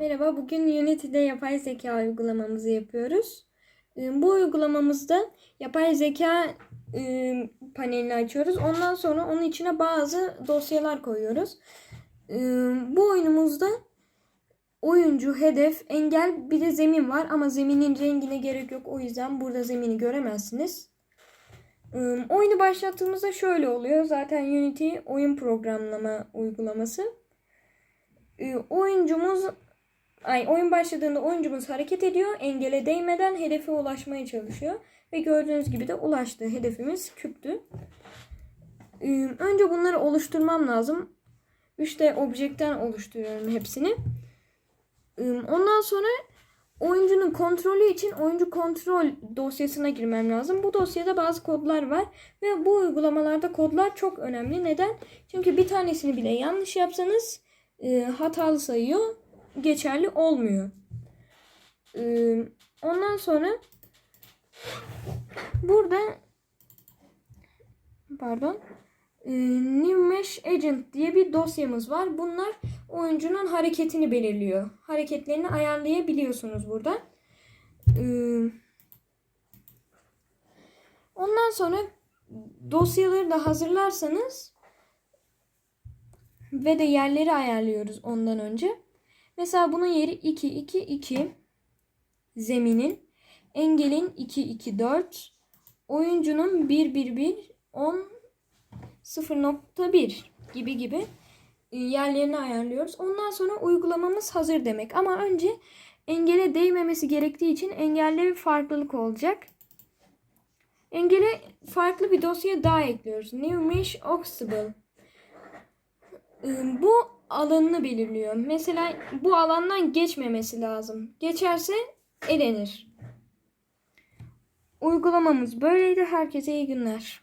Merhaba, bugün Unity'de yapay zeka uygulamamızı yapıyoruz. Ee, Bu uygulamamızda yapay zeka e, panelini açıyoruz. Ondan sonra onun içine bazı dosyalar koyuyoruz. Ee, Bu oyunumuzda oyuncu, hedef, engel bir de zemin var ama zeminin rengine gerek yok. O yüzden burada zemini göremezsiniz. Ee, Oyunu başlattığımızda şöyle oluyor. Zaten Unity oyun programlama uygulaması. Oyuncumuz Ay oyun başladığında oyuncumuz hareket ediyor. Engele değmeden hedefe ulaşmaya çalışıyor. Ve gördüğünüz gibi de ulaştı. Hedefimiz küptü. Önce bunları oluşturmam lazım. 3D objekten oluşturuyorum hepsini. Ondan sonra oyuncunun kontrolü için oyuncu kontrol dosyasına girmem lazım. Bu dosyada bazı kodlar var ve bu uygulamalarda kodlar çok önemli. Neden? Çünkü bir tanesini bile yanlış yapsanız hatalı sayıyor, geçerli olmuyor. E, ondan sonra burada pardon e, New Mesh Agent diye bir dosyamız var. Bunlar oyuncunun hareketini belirliyor. Hareketlerini ayarlayabiliyorsunuz burada. E, ondan sonra dosyaları da hazırlarsanız ve de yerleri ayarlıyoruz ondan önce. Mesela bunun yeri 2 2 2 zeminin engelin 2 2 4 oyuncunun 1 1 1 10 0.1 gibi gibi e, yerlerini ayarlıyoruz. Ondan sonra uygulamamız hazır demek. Ama önce engele değmemesi gerektiği için engelde bir farklılık olacak. Engele farklı bir dosya daha ekliyoruz. New Mesh Oxable. Bu alanını belirliyor. Mesela bu alandan geçmemesi lazım. Geçerse elenir. Uygulamamız böyleydi. Herkese iyi günler.